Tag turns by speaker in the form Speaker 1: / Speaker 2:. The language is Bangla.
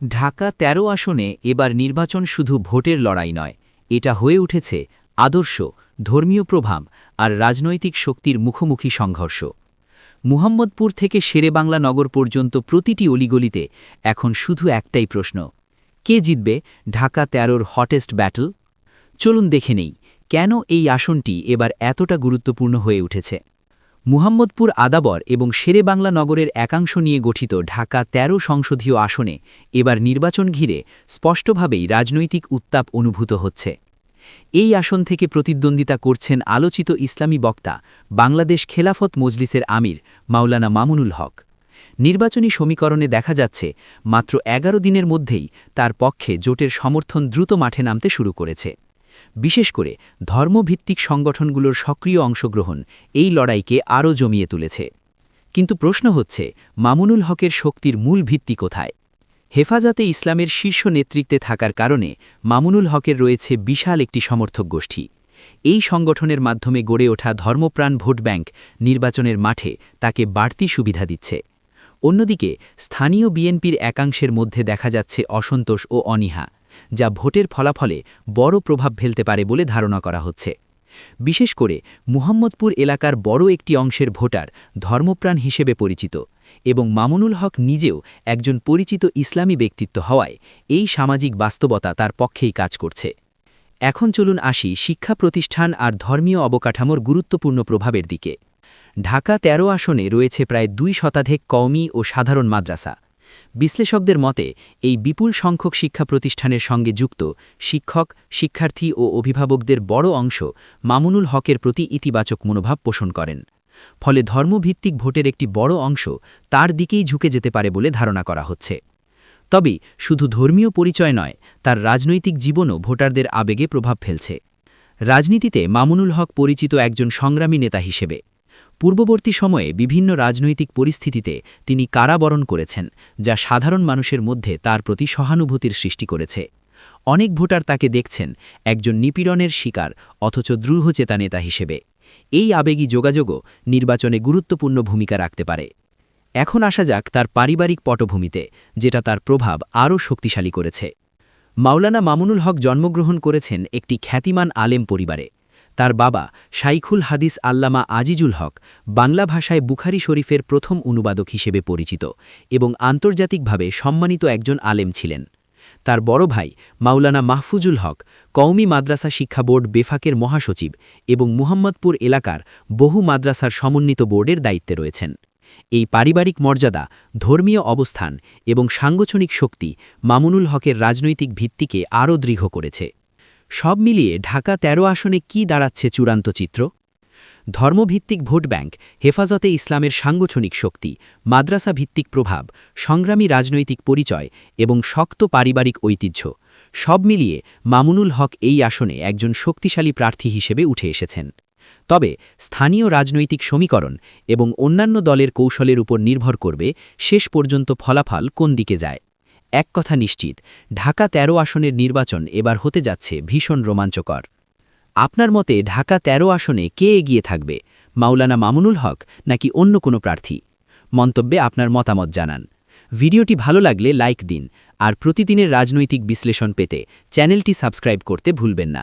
Speaker 1: ঢাকা ১৩ আসনে এবার নির্বাচন শুধু ভোটের লড়াই নয়, এটা হয়ে উঠেছে আদর্শ, ধর্মীয় প্রভাব আর রাজনৈতিক শক্তির মুখোমুখি সংঘর্ষ। মুহাম্মদপুর থেকে শেরেবাংলা নগর পর্যন্ত প্রতিটি অলিগলিতে এখন শুধু একটাই প্রশ্ন, কে জিতবে ঢাকা ১৩র হটেস্ট ব্যাটল চলুন দেখে নেই, কেন এই আসনটি এবার এতটা গুরুত্বপূর্ণ হয়ে উঠেছে? মুহাম্মদপুর আদাবর এবং শেরেবাংলা নগরের একাংশ নিয়ে গঠিত ঢাকা ১৩ সংসদীয় আসনে এবার নির্বাচন ঘিরে স্পষ্টভাবেই রাজনৈতিক উত্তাপ অনুভূত হচ্ছে। এই আসন থেকে প্রতিদ্বন্দ্বিতা করছেন আলোচিত ইসলামী বক্তা বাংলাদেশ খেলাফত মজলিসের আমির মাওলানা মামুনুল হক। নির্বাচনী সমীকরণে দেখা যাচ্ছে, মাত্র এগারো দিনের মধ্যেই তার পক্ষে জোটের সমর্থন দ্রুত মাঠে নামতে শুরু করেছে। বিশেষ করে ধর্মভিত্তিক সংগঠনগুলোর সক্রিয় অংশগ্রহণ এই লড়াইকে আরও জমিয়ে তুলেছে। কিন্তু প্রশ্ন হচ্ছে, মামুনুল হকের শক্তির মূল ভিত্তি কোথায়? হেফাজতে ইসলামের শীর্ষ নেতৃত্বে থাকার কারণে মামুনুল হকের রয়েছে বিশাল একটি সমর্থক গোষ্ঠী। এই সংগঠনের মাধ্যমে গড়ে ওঠা ধর্মপ্রাণ ভোট ব্যাংক নির্বাচনের মাঠে তাকে বাড়তি সুবিধা দিচ্ছে। অন্যদিকে, স্থানীয় বিএনপির একাংশের মধ্যে দেখা যাচ্ছে অসন্তোষ ও অনীহা। যা ভোটের ফলাফলে বড় প্রভাব ফেলতে পারে বলে ধারণা করা হচ্ছে। বিশেষ করে মুহাম্মদপুর এলাকার বড় একটি অংশের ভোটার ধর্মপ্রাণ হিসেবে পরিচিত এবং মামুনুল হক নিজেও একজন পরিচিত ইসলামী ব্যক্তিত্ব হওয়ায় এই সামাজিক বাস্তবতা তার পক্ষেই কাজ করছে। এখন চলুন আসি শিক্ষা প্রতিষ্ঠান আর ধর্মীয় অবকাঠামোর গুরুত্বপূর্ণ প্রভাবের দিকে। ঢাকা ১৩ আসনে রয়েছে প্রায় দুই শতাধিক কওমি ও সাধারণ মাদ্রাসা। বিশ্লেষকদের মতে, এই বিপুল সংখ্যক শিক্ষা প্রতিষ্ঠানের সঙ্গে যুক্ত শিক্ষক, শিক্ষার্থী ও অভিভাবকদের বড় অংশ মামুনুল হকের প্রতি ইতিবাচক মনোভাব পোষণ করেন। ফলে ধর্মভিত্তিক ভোটের একটি বড় অংশ তার দিকেই ঝুঁকে যেতে পারে বলে ধারণা করা হচ্ছে। তবে শুধু ধর্মীয় পরিচয় নয়, তার রাজনৈতিক জীবনও ভোটারদের আবেগে প্রভাব ফেলছে। রাজনীতিতে মামুনুল হক পরিচিত একজন সংগ্রামী নেতা হিসেবে। পূর্ববর্তী সময়ে বিভিন্ন রাজনৈতিক পরিস্থিতিতে তিনি কারাবরণ করেছেন, যা সাধারণ মানুষের মধ্যে তার প্রতি সহানুভূতির সৃষ্টি করেছে। অনেক ভোটার তাকে দেখছেন একজন নিপীড়নের শিকার অথচ দ্রুহচেতা নেতা হিসেবে। এই আবেগী যোগাযোগও নির্বাচনে গুরুত্বপূর্ণ ভূমিকা রাখতে পারে। এখন আসা যাক তার পারিবারিক পটভূমিতে, যেটা তার প্রভাব আরও শক্তিশালী করেছে। মাওলানা মামুনুল হক জন্মগ্রহণ করেছেন একটি খ্যাতিমান আলেম পরিবারে। তার বাবা শাইখুল হাদিস আল্লামা আজিজুল হক বাংলা ভাষায় বুখারি শরীফের প্রথম অনুবাদক হিসেবে পরিচিত এবং আন্তর্জাতিকভাবে সম্মানিত একজন আলেম ছিলেন। তার বড় ভাই মাওলানা মাহফুজুল হক কওমি মাদ্রাসা শিক্ষা বোর্ড বেফাকের মহাসচিব এবং মুহাম্মদপুর এলাকার বহু মাদ্রাসার সমন্বিত বোর্ডের দায়িত্বে রয়েছেন। এই পারিবারিক মর্যাদা, ধর্মীয় অবস্থান এবং সাংগঠনিক শক্তি মামুনুল হকের রাজনৈতিক ভিত্তিকে আরও দৃঢ় করেছে। সব মিলিয়ে ঢাকা ১৩ আসনে কি দাঁড়াচ্ছে চূড়ান্ত চিত্র? ধর্মভিত্তিক ভোট ব্যাংক, হেফাজতে ইসলামের সাংগঠনিক শক্তি, মাদ্রাসা ভিত্তিক প্রভাব, সংগ্রামী রাজনৈতিক পরিচয় এবং শক্ত পারিবারিক ঐতিহ্য, সব মিলিয়ে মামুনুল হক এই আসনে একজন শক্তিশালী প্রার্থী হিসেবে উঠে এসেছেন। তবে স্থানীয় রাজনৈতিক সমীকরণ এবং অন্যান্য দলের কৌশলের উপর নির্ভর করবে শেষ পর্যন্ত ফলাফল কোন দিকে যায়। এক কথা নিশ্চিত, ঢাকা ১৩ আসনের নির্বাচন এবার হতে যাচ্ছে ভীষণ রোমাঞ্চকর। আপনার মতে ঢাকা ১৩ আসনে কে এগিয়ে থাকবে, মাওলানা মামুনুল হক নাকি অন্য কোনো প্রার্থী? মন্তব্যে আপনার মতামত জানান। ভিডিওটি ভালো লাগলে লাইক দিন, আর প্রতিদিনের রাজনৈতিক বিশ্লেষণ পেতে চ্যানেলটি সাবস্ক্রাইব করতে ভুলবেন না।